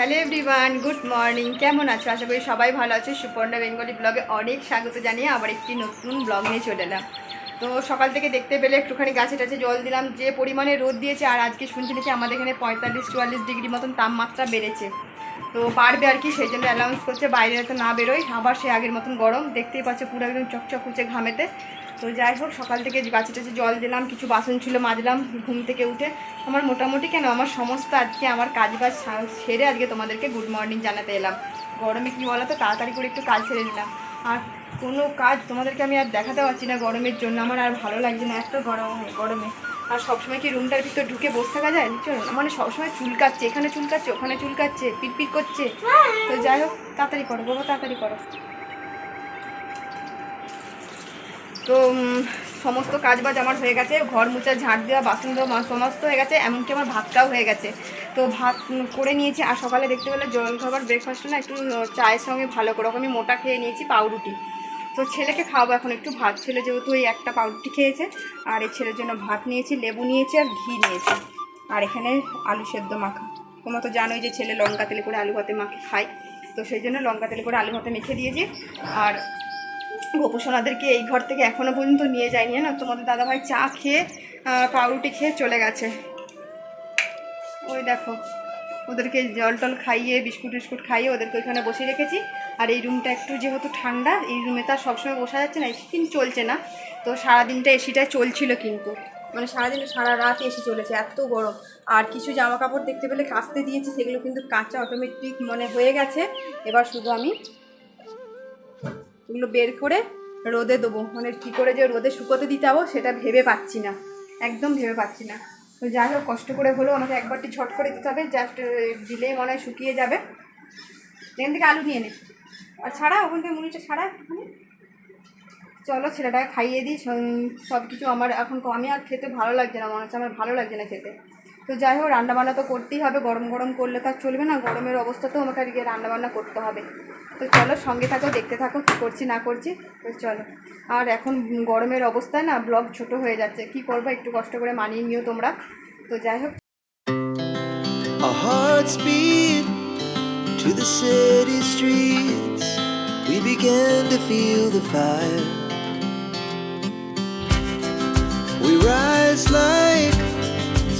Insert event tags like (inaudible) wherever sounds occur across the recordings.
Hello everyone, good morning. কেমন আছো? আশা করি সবাই ভালো আছে। সুপর্ণা বেঙ্গলি ব্লগে অনেক স্বাগত জানিয়ে আবার একটি নতুন ব্লগ নিয়ে চলে এলাম। তো সকাল থেকে দেখতে পেলে একটুখানি গাছে টাছে জল দিলাম, যে পরিমাণে রোদ দিয়েছে আর আজকে শুনছি নাকি আমাদের এখানে পঁয়তাল্লিশ, চুয়াল্লিশ ডিগ্রি মতন তাপমাত্রা বেড়েছে। তো বাড়বে আর কি, সেই জন্য অ্যালাউন্স করছে, বাইরে তো না বেরোয়। আবার সে আগের মতন গরম। দেখতেই পাচ্ছে পুরো একদম চকচক হচ্ছে ঘামেতে। তো যাই হোক, সকাল থেকে গাছে টাছে জল দিলাম, কিছু বাসন ছিল মাজলাম ঘুম থেকে উঠে। আমার মোটামুটি কেন, আমার সমস্ত আজকে আমার কাজ বাজ সেরে আজকে তোমাদেরকে গুড মর্নিং জানাতে এলাম। গরমে কী বলো তো তাড়াতাড়ি করে একটু কাজ সেরে নিলাম। আর কোনো কাজ তোমাদেরকে আমি আর দেখাতে পারছি না গরমের জন্য, আমার আর ভালো লাগছে না এত গরম, গরমে। আর সবসময় কি রুমটার ভিতর ঢুকে বসে থাকা যায়। মানে সবসময় চুলকাচ্ছে, এখানে চুলকাচ্ছে, ওখানে চুলকাচ্ছে পিটপিট করছে। তো যাই হোক, তাড়াতাড়ি করো, বাবা, তাড়াতাড়ি করো। তো সমস্ত কাজবাজ আমার হয়ে গেছে, ঘর মুছা ঝাঁট দেওয়া, বাসন দেওয়া সমস্ত হয়ে গেছে, এমনকি আমার ভাতটাও হয়ে গেছে। তো ভাত করে নিয়েছি, আর সকালে দেখতে পেলে জল খাবার ব্রেকফাস্ট না একটু চায়ের সঙ্গে ভালো করে আমি মোটা খেয়ে নিয়েছি, পাউরুটি। তো ছেলেকে খাওয়াবো এখন একটু ভাত। ছেলে যেহেতু ওই একটা পাউরুটি খেয়েছে, আর এই ছেলের জন্য ভাত নিয়েছি, লেবু নিয়েছি, আর ঘি নিয়েছি। আর এখানে আলু সেদ্ধ মাখা। তোমরা তো জানোই যে ছেলে লঙ্কা তেলে করে আলু ভাতে মাখে, খায়। তো সেই জন্য লঙ্কা তেলে করে আলু ভাতে মেখে দিয়েছি। আর গোপুসোনাদেরকে এই ঘর থেকে এখনও পর্যন্ত নিয়ে যায়নি না তোমাদের দাদাভাই চা খেয়ে পাউরুটি খেয়ে চলে গেছে। ওই দেখো, ওদেরকে জল টল খাইয়ে, বিস্কুট টিস্কুট খাইয়ে ওদেরকে ওইখানে বসিয়ে রেখেছি। আর এই রুমটা একটু যেহেতু ঠান্ডা, এই রুমে তো আর সবসময় বসা যাচ্ছে না, এসি কিন্তু চলছে না। তো সারাদিনটা এসিটা চলছিল কিন্তু। মানে সারাদিন সারা রাত এসি চলেছে, এত গরম। আর কিছু জামা কাপড় দেখতে পেলে কাচতে দিয়েছি, সেগুলো কিন্তু কাঁচা অটোমেটিক মানে হয়ে গেছে। এবার শুধু আমি এগুলো বের করে রোদে দেবো। মানে কী করে যে রোদে শুকোতে দিতে যাব সেটা ভেবে পাচ্ছি না। একদম ভেবে পাচ্ছি না। তো যাই হোক, কষ্ট করে হলেও আমাকে একবারটি ঝট করে দিতে হবে। জাস্ট দিলেই মনে হয় শুকিয়ে যাবে। এখান থেকে আলু নিয়ে নে। আর ছাড়া, ওখান থেকে মুড়িটা ছাড়া একটুখানি। চলো ছেলেটাকে খাইয়ে দিই। সব কিছু আমার এখন আমি আর খেতে ভালো লাগছে না, মনে হচ্ছে আমার ভালো লাগছে না খেতে। তো যাই হোক, রান্নাবান্না তো করতেই হবে। গরম গরম করলে তো আর চলবে না, গরমের অবস্থাতেও আমাকে আজকে রান্নাবান্না করতে হবে। তো চলো সঙ্গে থাকো, দেখতে থাকো কী করছি, না করছি। তো চলো। আর এখন গরমের অবস্থায় না ব্লগ ছোট হয়ে যাচ্ছে। কি করব, একটু কষ্ট করে মানিয়ে নিও তোমরা। তো যাই হোক। To the city streets. We began to feel the fire. We rise like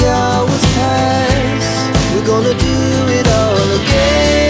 the hours pass. We're gonna do it all again.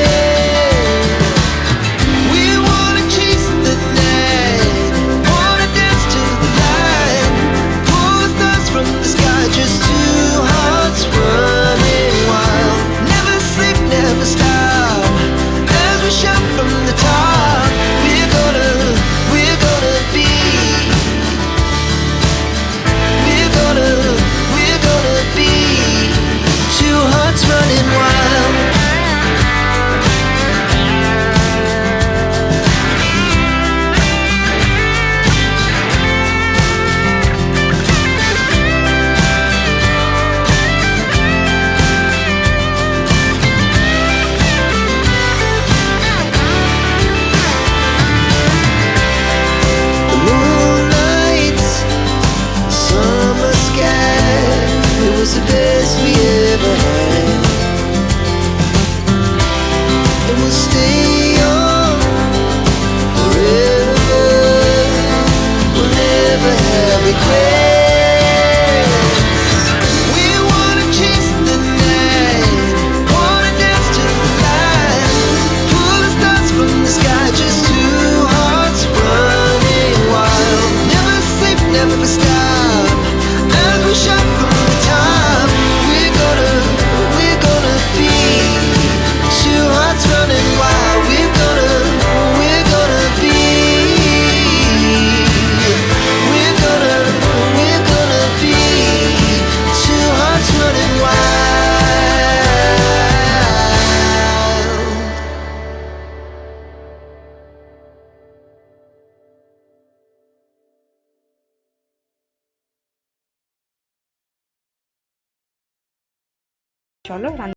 চলো রান্না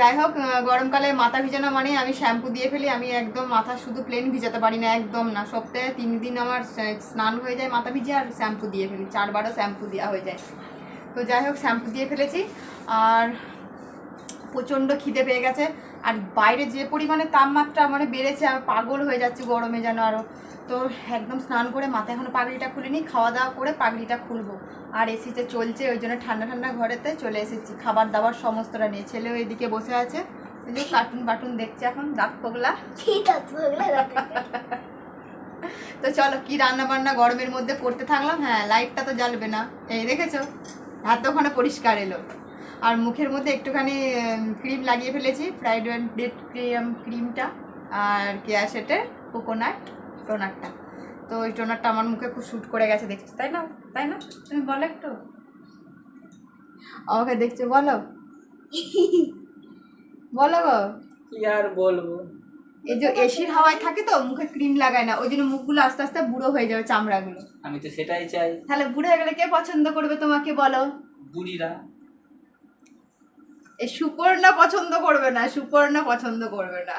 যাই হোক গরমকালে মাথা ভিজানো মানে আমি শ্যাম্পু দিয়ে ফেলি, আমি একদম মাথা শুধু প্লেন ভিজাতে পারি না, একদম না। সপ্তাহে তিন দিন আমার স্নান হয়ে যায় মাথা ভিজে আর শ্যাম্পু দিয়ে ফেলি, চারবারও শ্যাম্পু দেওয়া হয়ে যায়। তো যাই হোক, শ্যাম্পু দিয়ে ফেলেছি, আর প্রচণ্ড খিদে পেয়ে গেছে। আর বাইরে যে পরিমাণে তাপমাত্রা মানে বেড়েছে আর পাগল হয়ে যাচ্ছে গরমে যেন আরও তো একদম স্নান করে মাথায় এখনও পাগড়িটা খুলিনি খাওয়া দাওয়া করে পাগড়িটা খুলবো। আর এসিতে চলছে ওই জন্য ঠান্ডা ঠান্ডা ঘরেতে চলে এসেছি। খাবার দাবার সমস্তটা নিয়ে ছেলেও এদিকে বসে আছে যে কার্টুন বাটুন দেখছে এখন দাঁত পগলা। তো চলো কি রান্না বান্না গরমের মধ্যে করতে থাকলাম? হ্যাঁ লাইটটা তো জ্বালবে না। এই দেখেছ? এতক্ষণে পরিষ্কার এলো। আর মুখের মধ্যে একটুখানি ক্রিম লাগিয়ে ফেলেছি ফ্রাইড ডেট ক্রিম ক্রিমটা আর কেয়া সেটের কোকোনাট টোনারটা তো ওই টোনারটা আমার মুখে খুব শ্যুট করে গেছে দেখছি? তাই না? তাই না? তুমি বলো একটু। আমাকে দেখছ? বলো। বলো গো। কি আর বলব? এই যে এসির হাওয়ায় থাকে তো মুখে ক্রিম লাগায় না ওই জন্য মুখগুলো আস্তে আস্তে বুড়ো হয়ে যাবে চামড়াগুলো। আমি তো সেটাই চাই। তাহলে বুড়ো হয়ে গেলে কে পছন্দ করবে তোমাকে বলো? বুড়িরা। সুপর্ণা পছন্দ করবে না সুপর্ণা পছন্দ করবে না।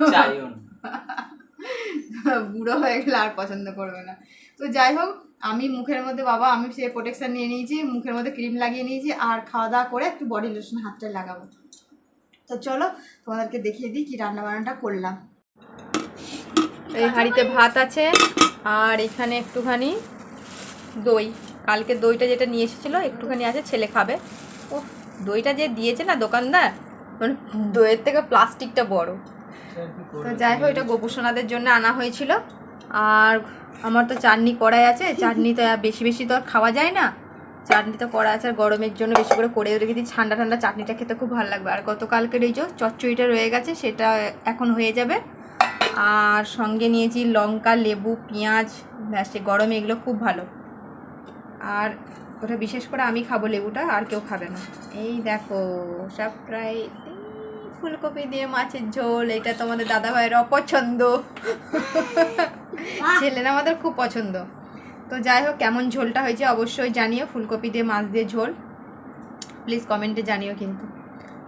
(laughs) বুড়ো হয়ে গেলে আর পছন্দ করবে না। তো যাই হোক আমি মুখের মধ্যে বাবা আমি সে প্রোটেকশন নিয়ে নিয়েছি মুখের মধ্যে ক্রিম লাগিয়ে নিয়েছি আর খাওয়া দাওয়া করে একটু বডি লোশন হাতটা লাগাবো। তো চলো তোমাদেরকে দেখিয়ে দিই কি রান্না বান্নাটা করলাম। এই হাঁড়িতে ভাত আছে আর এখানে একটুখানি দই। কালকে দইটা যেটা নিয়ে এসেছিল একটুখানি আছে ছেলে খাবে। ও দইটা যে দিয়েছে না দোকানদার মানে দইয়ের থেকে প্লাস্টিকটা বড়। তো যাই হোক, এটা গোপুসোনাদের জন্য আনা হয়েছিল। আর আমার তো চাটনি কড়াই আছে, চাটনি তো বেশি বেশি তো আর খাওয়া যায় না। চাটনি তো করা আছে, আর গরমের জন্য বেশি করে করে রেখে দিই ঠান্ডা ঠান্ডা চাটনিটা খেতে খুব ভালো লাগবে। আর গতকালকের এই যে চচ্চড়িটা রয়ে গেছে, সেটা এখন হয়ে যাবে। আর সঙ্গে নিয়েছি লঙ্কা, লেবু, পেঁয়াজ, ব্যাস গরমে এগুলো খুব ভালো। আর ওটা বিশেষ করে আমি খাব লেবুটা আর কেউ খাবে না। এই দেখো সব প্রায় ফুলকপি দিয়ে মাছের ঝোল এটা তোমাদের দাদা ভাইয়ের অপছন্দ। ছেলেরা আমাদের খুব পছন্দ। তো যাই হোক কেমন ঝোলটা হয়েছে অবশ্যই জানিও ফুলকপি দিয়ে মাছ দিয়ে ঝোল। প্লিজ কমেন্টে জানিও কিন্তু।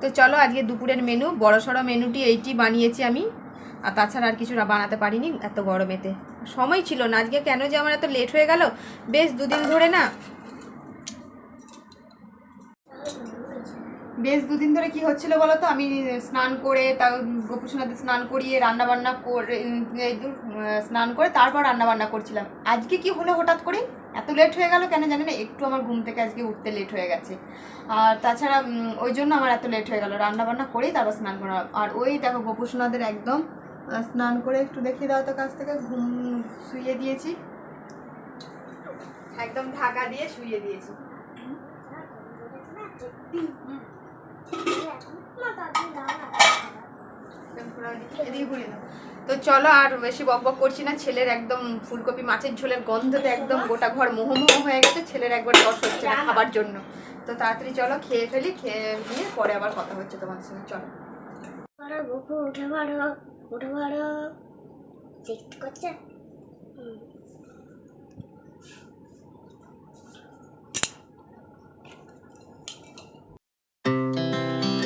তো চলো আজকে দুপুরের মেনু বড় সড়ো মেনুটি এইটি বানিয়েছি আমি। আর তাছাড়া আর কিছুটা বানাতে পারিনি এত গরমেতে। সময় ছিল না আজকে কেন যে আমার এত লেট হয়ে গেল? বেশ দুদিন ধরে না বেশ দুদিন ধরে কি হচ্ছিল বলো তো আমি স্নান করে তা গোপুসোনাতে স্নান করিয়ে রান্না বান্না করে স্নান করে তারপর রান্না বান্না করছিলাম। আজকে কি হলো হঠাৎ করে? এত লেট হয়ে গেল কেন জানি না, একটু আমার ঘুম থেকে আজকে উঠতে লেট হয়ে গেছে। আর তাছাড়া ওই জন্য আমার এত লেট হয়ে গেল। রান্না বান্না করেই তারপর স্নান করা আর ওই দেখো গোপুসোনাদের একদম স্নান করে একটু দেখিয়ে দাও তো কাছ থেকে, ঘুম শুইয়ে দিয়েছি। একদম ঢাকা দিয়ে শুইয়ে দিয়েছি। তো চলো আর বেশি বক বক করছি না ছেলের একদম ফুলকপি মাছের ঝোলের গন্ধতে একদম গোটা ঘর মোহমোহ হয়ে গেছে ছেলের একবার রস হচ্ছে না খাবার জন্য। তো তাড়াতাড়ি চলো খেয়ে ফেলি খেয়ে নিয়ে পরে আবার কথা হচ্ছে তোমার সঙ্গে। চলো। উঠে পারো উঠে পারো করছে?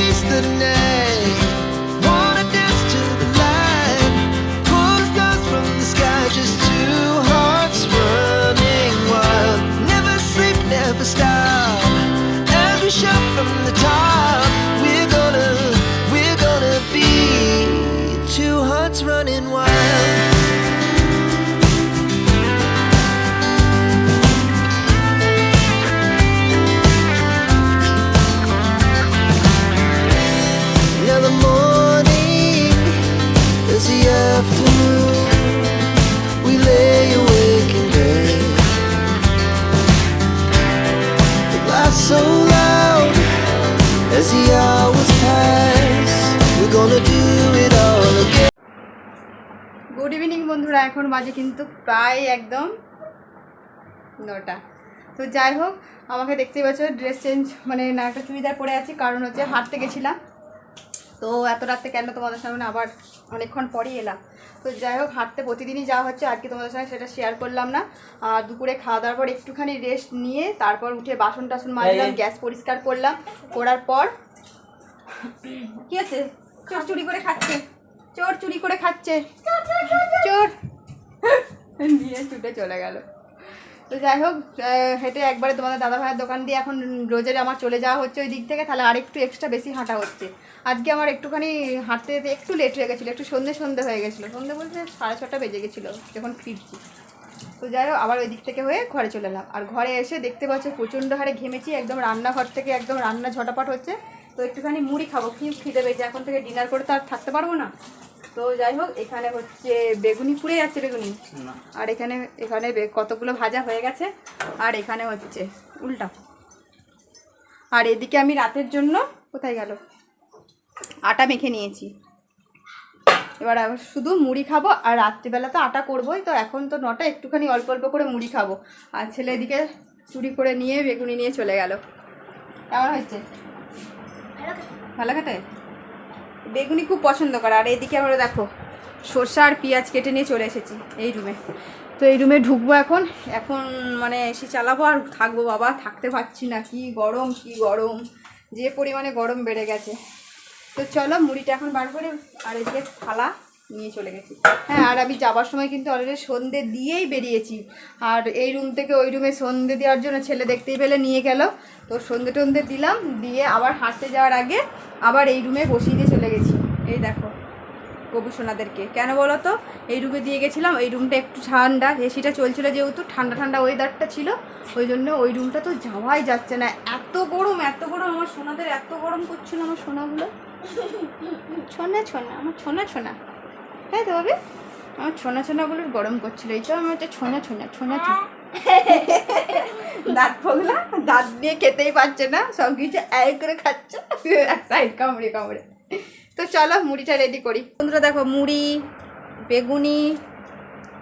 she's the next. বাজে কিন্তু প্রায় একদম নটা। তো যাই হোক আমাকে দেখতেই পাচ্ছ ড্রেস চেঞ্জ মানে না একটা চুড়িদার পরে আছি কারণ হচ্ছে হাঁটতে গেছিলাম। তো এত রাত্রে কেন তোমাদের সামনে আবার অনেকক্ষণ পরেই এলাম। তো যাই হোক হাঁটতে প্রতিদিনই যাওয়া হচ্ছে আজকে তোমাদের সঙ্গে সেটা শেয়ার করলাম না। আর দুপুরে খাওয়া দাওয়ার পর একটুখানি রেস্ট নিয়ে তারপর উঠে বাসন টাসন মাজলাম গ্যাস পরিষ্কার করলাম। করার পর কি আছে চোর চুরি করে খাচ্ছে। চোর চুরি করে খাচ্ছে। চোর নিয়ে ছুটে চলে গেল। তো যাই হোক হেঁটে একবারে তোমাদের দাদা ভাইয়ের দোকান দিয়ে এখন রোজের আমার চলে যাওয়া হচ্ছে ওই দিক থেকে, তাহলে আর একটু এক্সট্রা বেশি হাঁটা হচ্ছে। আজকে আমার একটুখানি হাঁটতে যেতে একটু লেট হয়ে গেছিল, একটু সন্ধে সন্ধে হয়ে গেছিল। সন্ধে বলতে সাড়ে ছটা বেজে গেছিল যখন ফিরছি। তো যাই হোক, আবার ওই দিক থেকে হয়ে ঘরে চলে এলাম। আর ঘরে এসে দেখতে পাচ্ছ প্রচণ্ড হারে ঘেমেছি, একদম রান্নাঘর থেকে একদম রান্না ঝটাপট হচ্ছে। তো একটুখানি মুড়ি খাব, কি খিদে পেয়েছে? এখন থেকে ডিনার করে তো আর থাকতে পারব না। তো যাই হোক এখানে হচ্ছে বেগুনি পুড়ে যাচ্ছে বেগুনি। আর এখানে এখানে কতগুলো ভাজা হয়ে গেছে। আর এখানে হচ্ছে উল্টা। আর এদিকে আমি রাতের জন্য কোথায় গেল? আটা মেখে নিয়েছি। এবার শুধু মুড়ি খাব আর রাত্রিবেলা তো আটা করবোই তো এখন তো নটা একটুখানি অল্প অল্প করে মুড়ি খাব। আর ছেলে এদিকে চুরি করে নিয়ে বেগুনি নিয়ে চলে গেল। কেমন হচ্ছে ভালো খেতে। বেগুনি খুব পছন্দ করে, আর এদিকে আমরা দেখো, সর্ষা আর পেঁয়াজ কেটে নিয়ে চলে এসেছি এই রুমে তো এই রুমে ঢুকবো এখন এখন মানে এসি চালাবো আর থাকব বাবা, থাকতে পারছি না, কি গরম কি গরম, যে পরিমাণে গরম বেড়ে গেছে। তো চলো, মুড়িটা এখন বার করে, আর এদিকে থালা নিয়ে চলে গেছি। হ্যাঁ আর আমি যাবার সময় কিন্তু অলরেডি সন্ধে দিয়েই বেরিয়েছি। আর এই রুম থেকে ওই রুমে সন্ধে দেওয়ার জন্য ছেলে দেখতেই পেলে, নিয়ে গেল। তো সন্ধে টন্ধে দিলাম, দিয়ে আবার হাঁটতে যাওয়ার আগে আবার এই রুমে বসিয়ে দিয়ে চলে গেছি। এই দেখো গবু সোনাদেরকে। কেন বলো তো? এই রুমে দিয়ে গেছিলাম, এই রুমটা একটু ঠান্ডা। এসিটা চলছিল যেহেতু, ঠান্ডা ঠান্ডা ওয়েদারটা ছিল, ওই জন্য ওই রুমটা তো যাওয়াই যাচ্ছে না। এত গরম এত গরম, আমার সোনাদের এত গরম করছিল আমার সোনাগুলো। (laughs) ছোনা ছোনা, আমার ছোনা ছোনা। তাই তো ভাবি আমার ছোনা ছোনাগুলোর গরম করছিল। এই তো আমার হচ্ছে ছোনা ছোনা ছোনা ছোনা। দাঁত ফোগলা? দাঁত দিয়ে খেতেই পারছে না। সব কিছু এক করে খাচ্ছে। এক সাইড কামড়ে কামড়ে। তো চলো, মুড়িটা রেডি করি। বন্ধুরা, দেখো, মুড়ি, বেগুনি।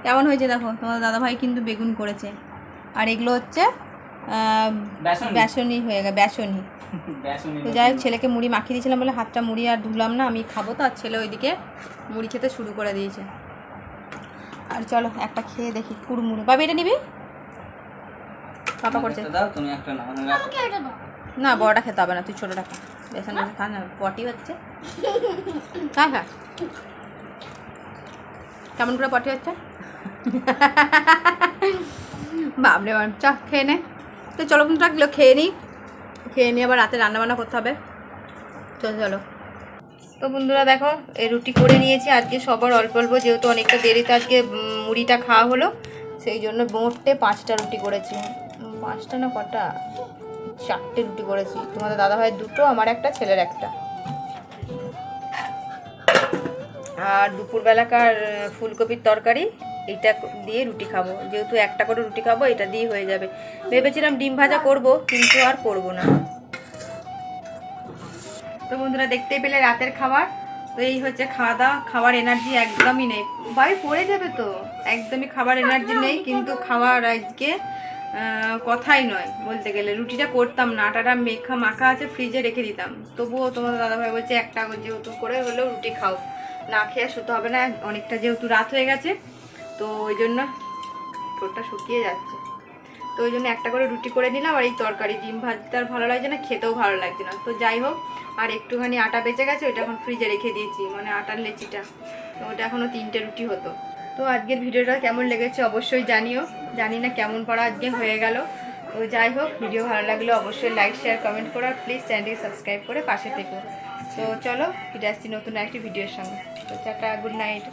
কেমন হয়েছে দেখো? তোমার দাদাভাই কিন্তু বেগুন করেছে। আর এগুলো হচ্ছে আহ, বেসন? বেসনি হয়ে গেছে বেসনই (laughs) বেসন তো যাই হোক ছেলেকে মুড়ি মাখিয়ে দিয়েছিলাম বলে হাতটা মুড়ি আর ধুলাম না আমি খাব তো আর ছেলে ওইদিকে মুড়ি খেতে শুরু করে দিয়েছে। আর চলো একটা খেয়ে দেখি কুড়মুড়ো। বাবি এটা নিবি? পাপা করছে। না বড়টা খেতে হবে না তুই ছোটোটা খা বেসন বেসন খা না পটি হচ্ছে। খা খা। কেমন করে পটি হচ্ছে? (laughs) বাবরে বাব চা খেয়ে নে। তো চলো বন্ধুরা, এগুলো খেয়ে নিই। খেয়ে নিয়ে আবার রাতে রান্নাবান্না করতে হবে। চলো চলো। তো বন্ধুরা, দেখো, এই রুটি করে নিয়েছি। আজকে সবার অল্প অল্প, যেহেতু অনেকটা দেরিতে আজকে মুড়িটা খাওয়া হলো, সেই জন্য মোটে পাঁচটা রুটি করেছি। পাঁচটা না কটা? চারটে রুটি করেছি। তোমাদের দাদা ভাইয়ের দুটো, আমার একটা, ছেলের একটা। আর দুপুরবেলাকার ফুলকপির তরকারি এইটা দিয়ে রুটি খাব। যেহেতু একটা করে রুটি খাব, এটা দিয়ে হয়ে যাবে। ভেবেছিলাম ডিম ভাজা করব, কিন্তু আর করব না। তো বন্ধুরা দেখতে পেলে রাতের খাবার। তো এই হচ্ছে খাওয়া দাওয়া খাবার এনার্জি একদমই নেই। ভাই পড়ে যাবে তো। একদমই খাবার এনার্জি নেই, কিন্তু খাওয়ার আজকে কথাই নয় বলতে গেলে। রুটিটা করতাম না। আটাটা মেখা মাখা আছে ফ্রিজে রেখে দিতাম। তবুও তোমাদের দাদাভাই বলছে, একটা যেহেতু করে হলেও রুটি খাও। না খেয়ে শুতে হবে না। অনেকটা যেহেতু রাত হয়ে গেছে তো ওই জন্য ঠোঁটটা শুকিয়ে যাচ্ছে। তো ওই জন্য একটা করে রুটি করে নিলাম আর এই তরকারি, ডিম ভাজতে আর ভালো লাগছে না, খেতেও ভালো লাগছে না। তো যাই হোক, আর একটুখানি আটা বেঁচে গেছে, ওইটা এখন ফ্রিজে রেখে দিয়েছি মানে আটার লেচিটা। তো ওটা এখনও তিনটে রুটি হতো। তো আজকের ভিডিওটা কেমন লেগেছে অবশ্যই জানিও। জানি না কেমন পড়া আজকে হয়ে গেল। তো যাই হোক, ভিডিও ভালো লাগলে অবশ্যই লাইক শেয়ার কমেন্ট করো আর প্লিজ চ্যানেলটি সাবস্ক্রাইব করে পাশে থেকো। তো চলো, ফিরে আসছি নতুন একটি ভিডিওর সঙ্গে। তো চাটা গুড নাইট